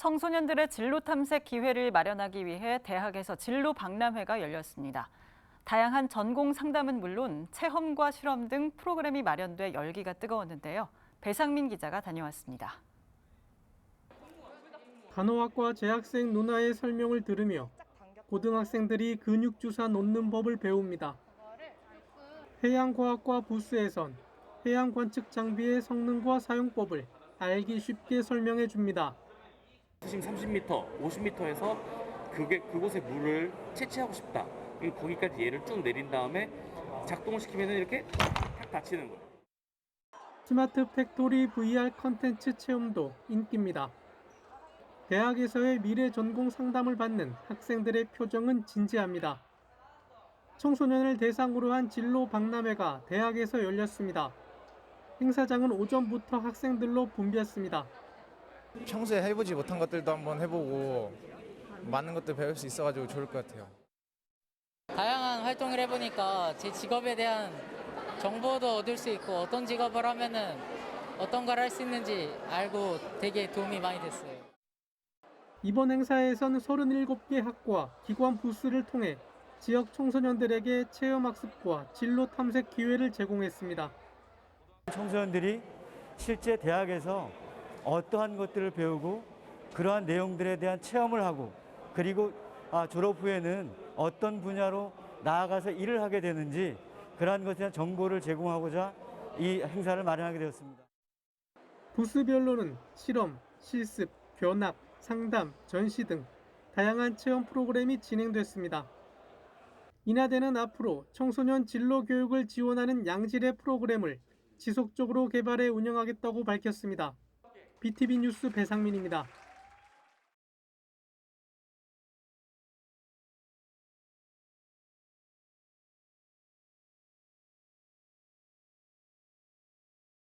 청소년들의 진로 탐색 기회를 마련하기 위해 대학에서 진로 박람회가 열렸습니다. 다양한 전공 상담은 물론 체험과 실험 등 프로그램이 마련돼 열기가 뜨거웠는데요. 배상민 기자가 다녀왔습니다. 간호학과 재학생 누나의 설명을 들으며 고등학생들이 근육 주사 놓는 법을 배웁니다. 해양과학과 부스에선 해양 관측 장비의 성능과 사용법을 알기 쉽게 설명해 줍니다. 수심 30m, 50m에서 그게 그곳의 물을 채취하고 싶다. 거기까지 얘를 쭉 내린 다음에 작동을 시키면 이렇게 탁 닫히는 거예요. 스마트 팩토리 VR 컨텐츠 체험도 인기입니다. 대학에서의 미래 전공 상담을 받는 학생들의 표정은 진지합니다. 청소년을 대상으로 한 진로 박람회가 대학에서 열렸습니다. 행사장은 오전부터 학생들로 붐볐습니다. 평소에 해보지 못한 것들도 한번 해보고 많은 것들 배울 수 있어가지고 좋을 것 같아요. 다양한 활동을 해보니까 제 직업에 대한 정보도 얻을 수 있고 어떤 직업을 하면은 어떤 걸 할 수 있는지 알고 되게 도움이 많이 됐어요. 이번 행사에선 37개 학과, 기관 부스를 통해 지역 청소년들에게 체험학습과 진로 탐색 기회를 제공했습니다. 청소년들이 실제 대학에서 어떠한 것들을 배우고 그러한 내용들에 대한 체험을 하고 그리고 아, 졸업 후에는 어떤 분야로 나아가서 일을 하게 되는지 그러한 것에 대한 정보를 제공하고자 이 행사를 마련하게 되었습니다. 부스별로는 실험, 실습, 견학, 상담, 전시 등 다양한 체험 프로그램이 진행됐습니다. 인하대는 앞으로 청소년 진로 교육을 지원하는 양질의 프로그램을 지속적으로 개발해 운영하겠다고 밝혔습니다. BTV 뉴스 배상민입니다.